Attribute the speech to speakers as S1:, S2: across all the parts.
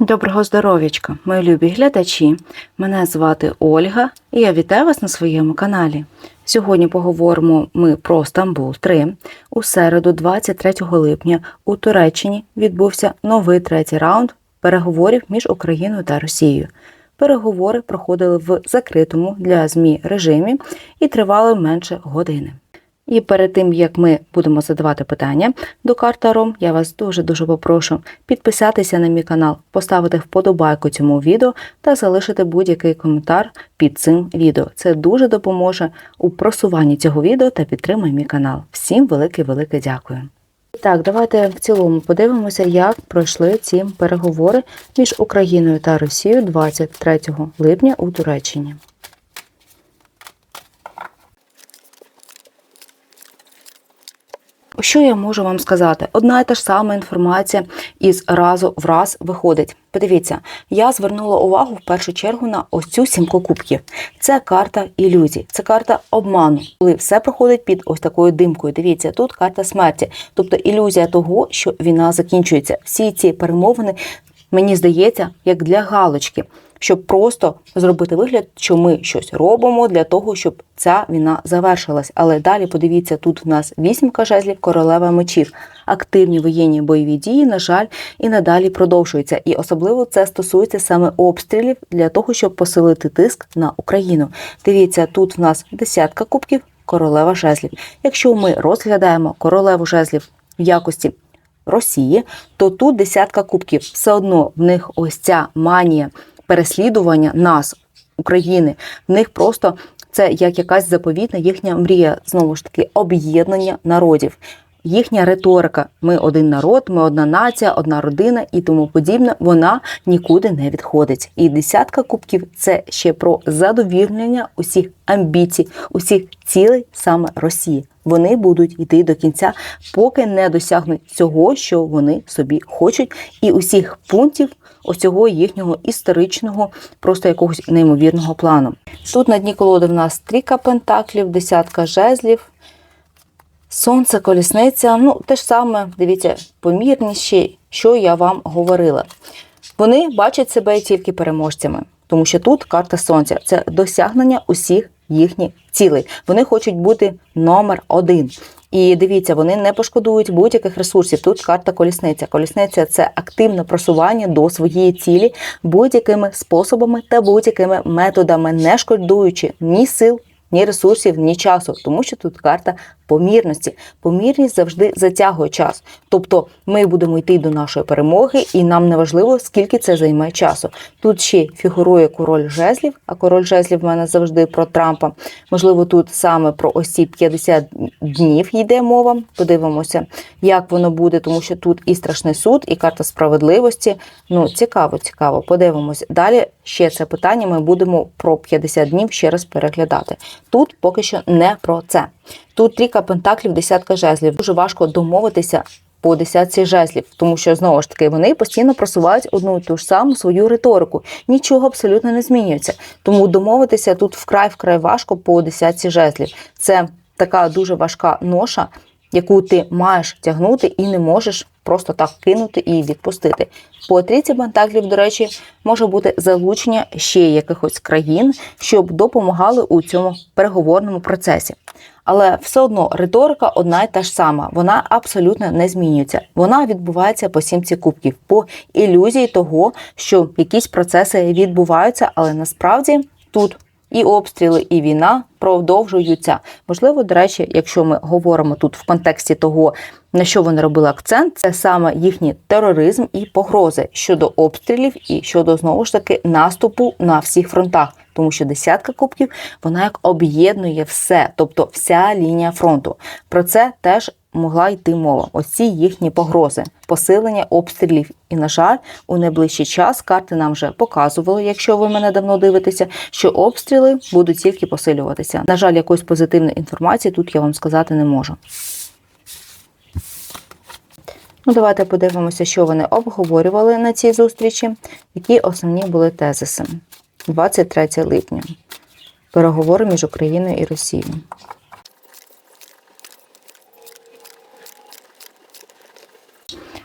S1: Доброго здоров'ячка, мої любі глядачі. Мене звати Ольга і я вітаю вас на своєму каналі. Сьогодні поговоримо ми про Стамбул 3. У середу, 23 липня, у Туреччині відбувся новий третій раунд переговорів між Україною та Росією. Переговори проходили в закритому для ЗМІ режимі і тривали менше години. І перед тим як ми будемо задавати питання до Картаром, я вас дуже дуже попрошу підписатися на мій канал, поставити вподобайку цьому відео та залишити будь-який коментар під цим відео. Це дуже допоможе у просуванні цього відео та підтримує мій канал. Всім велике велике дякую. Так, давайте в цілому подивимося, як пройшли ці переговори між Україною та Росією 23 липня у Туреччині. Що я можу вам сказати? Одна і та ж сама інформація із разу в раз виходить. Подивіться, я звернула увагу в першу чергу на ось цю сімку кубків. Це карта ілюзій, це карта обману, коли все проходить під ось такою димкою. Дивіться, тут карта смерті, тобто ілюзія того, що війна закінчується. Всі ці перемовини, мені здається, як для галочки щоб просто зробити вигляд, що ми щось робимо для того, щоб ця війна завершилась. Але далі подивіться, тут в нас вісімка жезлів, королева мечів. Активні воєнні бойові дії, на жаль, і надалі продовжуються. І особливо це стосується саме обстрілів для того, щоб посилити тиск на Україну. Дивіться, тут в нас десятка кубків, королева жезлів. Якщо ми розглядаємо королеву жезлів в якості Росії, то тут десятка кубків. Все одно в них ось ця манія переслідування нас, України. В них просто це як якась заповітна їхня мрія, знову ж таки, об'єднання народів. Їхня риторика: ми один народ, ми одна нація, одна родина і тому подібне, вона нікуди не відходить. І десятка кубків це ще про задовільнення усіх амбіцій, усіх цілей саме Росії. Вони будуть йти до кінця, поки не досягнуть цього, що вони собі хочуть, і усіх пунктів ось їхнього історичного, просто якогось неймовірного плану. Тут на дні колоди в нас трійка пентаклів, десятка жезлів. Сонце, колісниця, ну те ж саме, дивіться, помірніше, що я вам говорила. Вони бачать себе тільки переможцями, тому що тут карта сонця це досягнення усіх їхніх цілей. Вони хочуть бути номер один. І дивіться, вони не пошкодують будь-яких ресурсів. Тут карта колісниця. Колісниця це активне просування до своєї цілі будь-якими способами та будь-якими методами, не шкодуючи ні сил, ні ресурсів, ні часу, тому що тут карта помірності. Помірність завжди затягує час. Тобто ми будемо йти до нашої перемоги, і нам не важливо, скільки це займе часу. Тут ще фігурує король жезлів, а король жезлів в мене завжди про Трампа. Можливо, тут саме про ці 50 днів йде мова. Подивимося, як воно буде, тому що тут і страшний суд, і карта справедливості. Ну, цікаво, цікаво. Подивимось. Далі ще це питання. Ми будемо про 50 днів ще раз переглядати. Тут поки що не про це. Тут трійка пентаклів, десятка жезлів. Дуже важко домовитися по десятці жезлів, тому що знову ж таки вони постійно просувають одну і ту ж саму свою риторику. Нічого абсолютно не змінюється. Тому домовитися тут вкрай вкрай важко по десятці жезлів. Це така дуже важка ноша, яку ти маєш тягнути і не можеш просто так кинути і відпустити. По трійці пентаклів, до речі, може бути залучення ще якихось країн, щоб допомагали у цьому переговорному процесі. Але все одно риторика одна й та ж сама, вона абсолютно не змінюється. Вона відбувається по сімці кубків, по ілюзії того, що якісь процеси відбуваються, але насправді тут і обстріли, і війна продовжуються. Можливо, до речі, якщо ми говоримо тут в контексті того, на що вони робили акцент, це саме їхній тероризм і погрози щодо обстрілів і щодо знову ж таки наступу на всіх фронтах. Тому що десятка кубків вона як об'єднує все, тобто вся лінія фронту. Про це теж могла йти мова. Ось ці їхні погрози, посилення обстрілів. І, на жаль, у найближчий час карти нам вже показували, якщо ви мене давно дивитеся, що обстріли будуть тільки посилюватися. На жаль, якоїсь позитивної інформації тут я вам сказати не можу. Ну, Давайте подивимося, що вони обговорювали на цій зустрічі, які основні були тезиси. 23 липня. Переговори між Україною і Росією.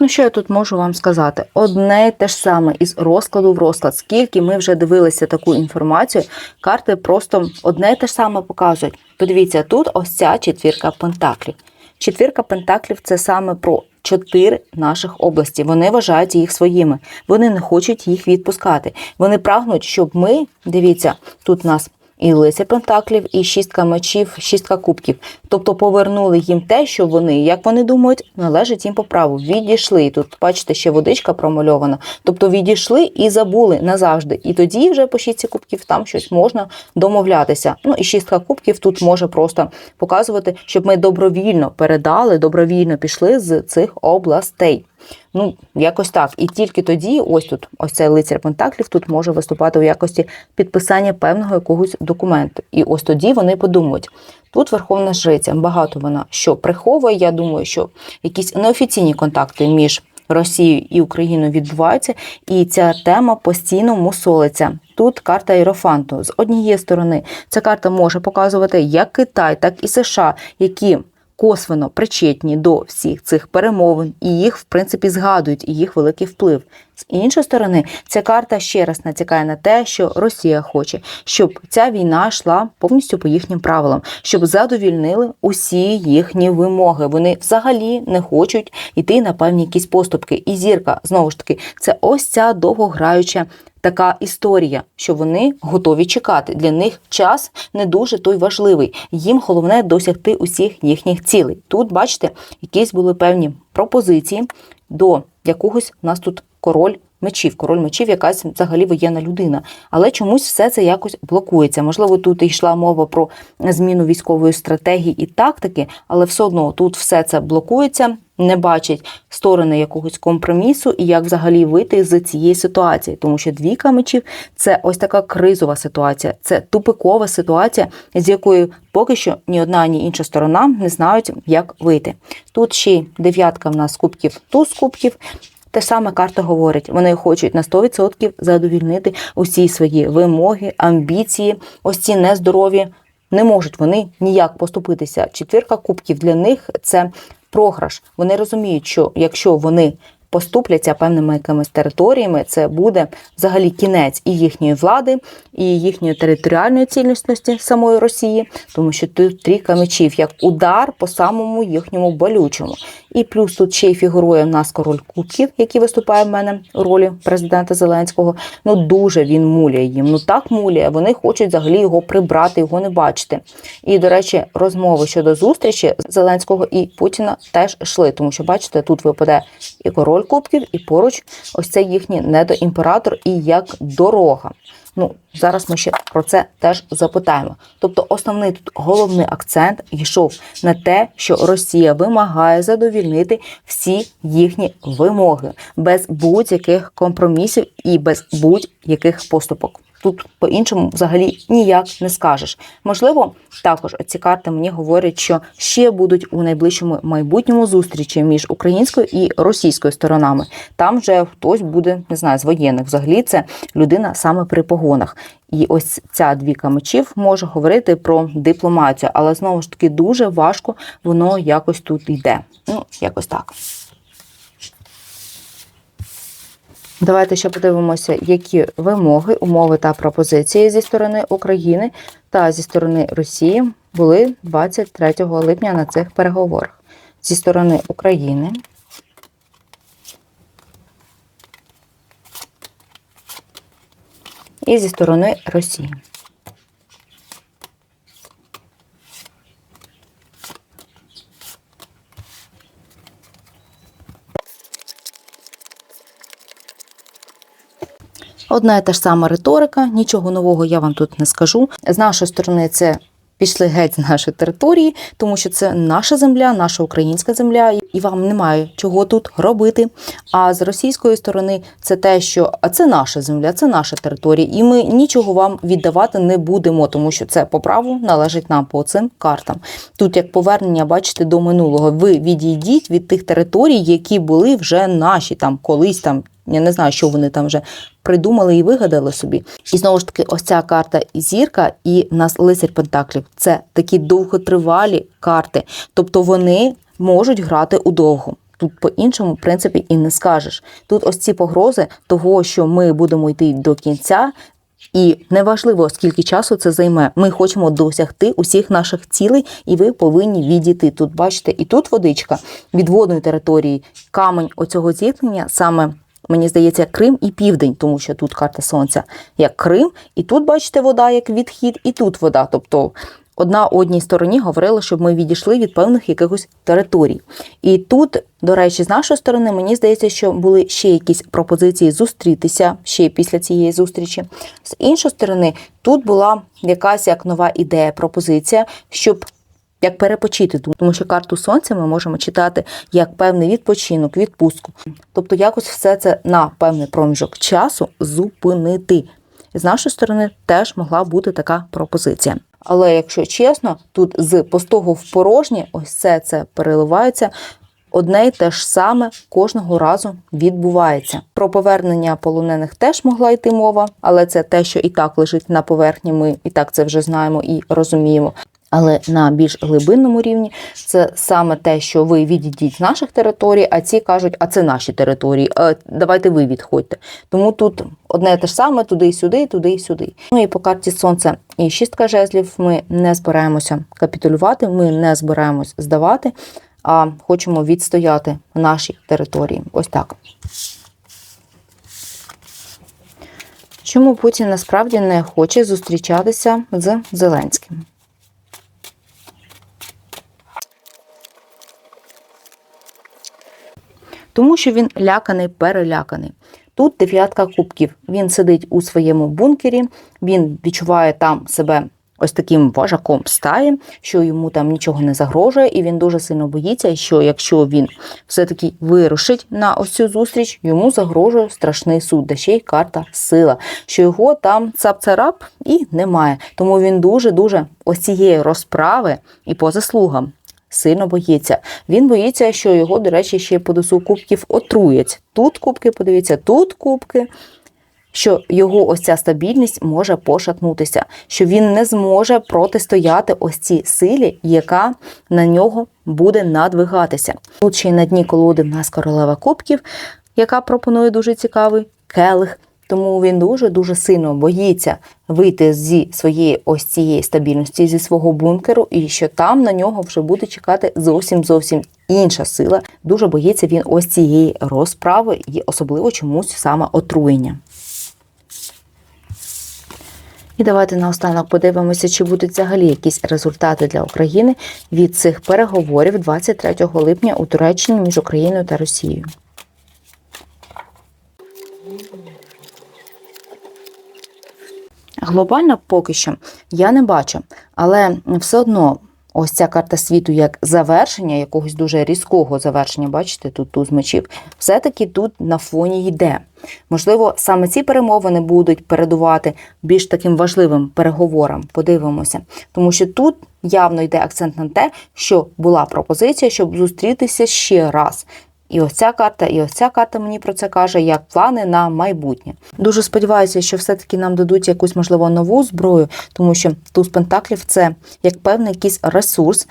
S1: Ну, що я тут можу вам сказати? Одне й те ж саме із розкладу в розклад. Скільки ми вже дивилися таку інформацію, карти просто одне й те ж саме показують. Подивіться, тут ось ця четвірка пентаклів. Четвірка пентаклів це саме про чотири наших області. Вони вважають їх своїми. Вони не хочуть їх відпускати. Вони прагнуть, щоб ми, дивіться, тут нас і лицар пентаклів, і шістка мечів, шістка кубків. Тобто повернули їм те, що вони, як вони думають, належить їм по праву. Відійшли. І Тут, бачите, ще водичка промальована. Тобто відійшли і забули назавжди. І тоді вже по шістці кубків там щось можна домовлятися. Ну і шістка кубків тут може просто показувати, щоб ми добровільно передали, добровільно пішли з цих областей. Ну, якось так. І тільки тоді, ось тут, ось цей лицар Пентаклів тут може виступати у якості підписання певного якогось документу. І ось тоді вони подумають. Тут Верховна Жриця, багато вона що приховує. Я думаю, що якісь неофіційні контакти між Росією і Україною відбуваються, і ця тема постійно мусолиться. Тут карта Єрофанту. З однієї сторони, ця карта може показувати як Китай, так і США, які косвенно причетні до всіх цих перемовин, і їх, в принципі, згадують, і їх великий вплив. З іншої сторони, ця карта ще раз натякає на те, що Росія хоче, щоб ця війна йшла повністю по їхнім правилам, щоб задовільнили усі їхні вимоги. Вони взагалі не хочуть йти на певні якісь поступки. І зірка знову ж таки, це ось ця довгограюча. Така історія, що вони готові чекати. Для них час не дуже той важливий. Їм головне досягти усіх їхніх цілей. Тут, бачите, якісь були певні пропозиції до якогось у нас тут король мечів. Король мечів, якась взагалі воєнна людина. Але чомусь все це якось блокується. Можливо, тут йшла мова про зміну військової стратегії і тактики, але все одно тут все це блокується. Не бачать сторони якогось компромісу і як взагалі вийти з цієї ситуації, тому що двійка мечів це ось така кризова ситуація, це тупикова ситуація, з якою поки що ні одна, ні інша сторона не знають, як вийти. Тут ще дев'ятка в нас кубків, туз кубків. Те саме карта говорить, вони хочуть на 100% задовільнити усі свої вимоги, амбіції, ось ці нездорові. Не можуть вони ніяк поступитися. Четвірка кубків для них це програш. Вони розуміють, що якщо вони поступляться певними якимись територіями, це буде взагалі кінець і їхньої влади, і їхньої територіальної цілісності самої Росії, тому що тут трійка мечів як удар по самому їхньому болючому. І плюс тут ще й фігурує в нас король кубків, який виступає в мене у ролі президента Зеленського. Ну дуже він муляє їм. Ну так муляє. Вони хочуть взагалі його прибрати, його не бачити. І до речі, розмови щодо зустрічі Зеленського і Путіна теж йшли, тому що бачите, тут випаде і король кубків, і поруч ось це їхній недоімператор і як дорога. Ну, зараз ми ще про це теж запитаємо. Тобто, основний тут головний акцент йшов на те, що Росія вимагає задовільнити всі їхні вимоги без будь-яких компромісів і без будь-яких поступок. Тут по-іншому взагалі ніяк не скажеш. Можливо, також ці карти мені говорять, що ще будуть у найближчому майбутньому зустрічі між українською і російською сторонами. Там вже хтось буде, не знаю, з воєнних. Взагалі це людина саме при погонах. І ось ця двіка мечів може говорити про дипломатію, але знову ж таки дуже важко воно якось тут йде. Ну, якось так. Давайте ще подивимося, які вимоги, умови та пропозиції зі сторони України та зі сторони Росії були 23 липня на цих переговорах. Зі сторони України. І зі сторони Росії. Одна і та ж сама риторика, нічого нового я вам тут не скажу. З нашої сторони, це пішли геть з нашої території, тому що це наша земля, наша українська земля, і вам немає чого тут робити. А з російської сторони це те, що а це наша земля, це наша територія, і ми нічого вам віддавати не будемо, тому що це по праву належить нам по цим картам. Тут як повернення, бачите, до минулого. Ви відійдіть від тих територій, які були вже наші там колись там. Я не знаю, що вони там вже придумали і вигадали собі. І знову ж таки, ось ця карта зірка, і нас лицар Пентаклів. Це такі довготривалі карти. Тобто вони можуть грати удовго. Тут по-іншому, в принципі, і не скажеш. Тут ось ці погрози того, що ми будемо йти до кінця, і неважливо, скільки часу це займе. Ми хочемо досягти усіх наших цілей, і ви повинні відійти. Тут бачите, і тут водичка від водної території, камень оцього зіткнення саме. Мені здається, Крим і Південь, тому що тут карта Сонця як Крим, і тут, бачите, вода як відхід, і тут вода. Тобто одна одній стороні говорила, щоб ми відійшли від певних якихось територій. І тут, до речі, з нашої сторони, мені здається, що були ще якісь пропозиції зустрітися ще після цієї зустрічі. З іншої сторони, тут була якась як нова ідея, пропозиція, щоб. Як перепочити, тому що карту сонця ми можемо читати як певний відпочинок, відпустку. Тобто якось все це на певний проміжок часу зупинити. З нашої сторони теж могла бути така пропозиція. Але якщо чесно, тут з пустого в порожнє ось все це переливається. Одне й те ж саме кожного разу відбувається. Про повернення полонених теж могла йти мова, але це те, що і так лежить на поверхні. Ми і так це вже знаємо і розуміємо. Але на більш глибинному рівні це саме те, що ви відійдіть з наших територій, а ці кажуть, а це наші території. Давайте ви відходьте. Тому тут одне те ж саме туди й сюди, туди й сюди. Ну і по карті сонця і шістка жезлів. Ми не збираємося капітулювати, ми не збираємось здавати, а хочемо відстояти наші території. Ось так. Чому Путін насправді не хоче зустрічатися з Зеленським? Тому що він ляканий, переляканий. Тут дев'ятка кубків. Він сидить у своєму бункері, він відчуває там себе ось таким вожаком стаї, що йому там нічого не загрожує, і він дуже сильно боїться, що якщо він все-таки вирушить на ось цю зустріч, йому загрожує страшний суд, де ще й карта сила, що його там цап-царап і немає. Тому він дуже-дуже ось цієї розправи і по заслугам сильно боїться. Він боїться, що його, до речі, ще по досу кубків отруять. Тут кубки, подивіться, тут кубки. Що його ось ця стабільність може пошатнутися, що він не зможе протистояти ось цій силі, яка на нього буде надвигатися. Тут ще й на дні колоди в нас королева кубків, яка пропонує дуже цікавий келих. Тому він дуже дуже сильно боїться вийти зі своєї ось цієї стабільності, зі свого бункеру, і що там на нього вже буде чекати зовсім зовсім інша сила. Дуже боїться він ось цієї розправи, і особливо чомусь саме отруєння. І давайте наостанок подивимося, чи будуть взагалі якісь результати для України від цих переговорів 23 липня у Туреччині між Україною та Росією. Глобально поки що я не бачу, але все одно ось ця карта світу як завершення, якогось дуже різкого завершення, бачите, тут туз мечів, все-таки тут на фоні йде. Можливо, саме ці перемовини будуть передувати більш таким важливим переговорам. Подивимося, тому що тут явно йде акцент на те, що була пропозиція, щоб зустрітися ще раз. І ось ця карта, і ось ця карта мені про це каже, як плани на майбутнє. Дуже сподіваюся, що все-таки нам дадуть якусь, можливо, нову зброю, тому що туз Пентаклів це як певний якийсь ресурс.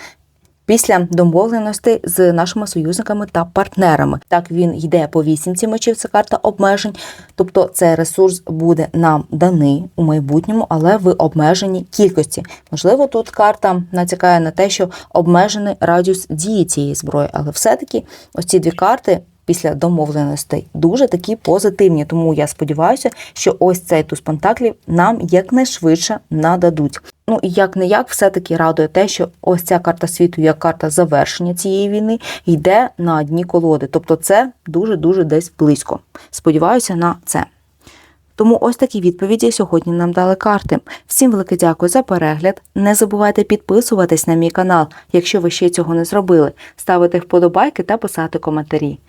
S1: Після домовленостей з нашими союзниками та партнерами. Так він йде по вісімці мечів, це карта обмежень. Тобто цей ресурс буде нам даний у майбутньому, але в обмеженій кількості. Можливо, тут карта натякає на те, що обмежений радіус дії цієї зброї, але все-таки ось ці дві карти. Після домовленостей дуже такі позитивні, тому я сподіваюся, що ось цей туз пентаклів нам якнайшвидше нададуть. Ну і як не як, все-таки радує те, що ось ця карта світу, як карта завершення цієї війни, йде на дні колоди. Тобто це дуже-дуже десь близько. Сподіваюся на це. Тому ось такі відповіді сьогодні нам дали карти. Всім велике дякую за перегляд. Не забувайте підписуватись на мій канал, якщо ви ще цього не зробили, ставити вподобайки та писати коментарі.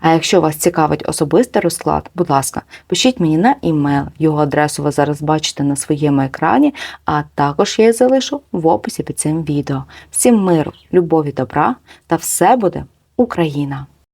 S1: А якщо вас цікавить особистий розклад, будь ласка, пишіть мені на імейл. Його адресу ви зараз бачите на своєму екрані, а також я її залишу в описі під цим відео. Всім миру, любові, добра та все буде Україна!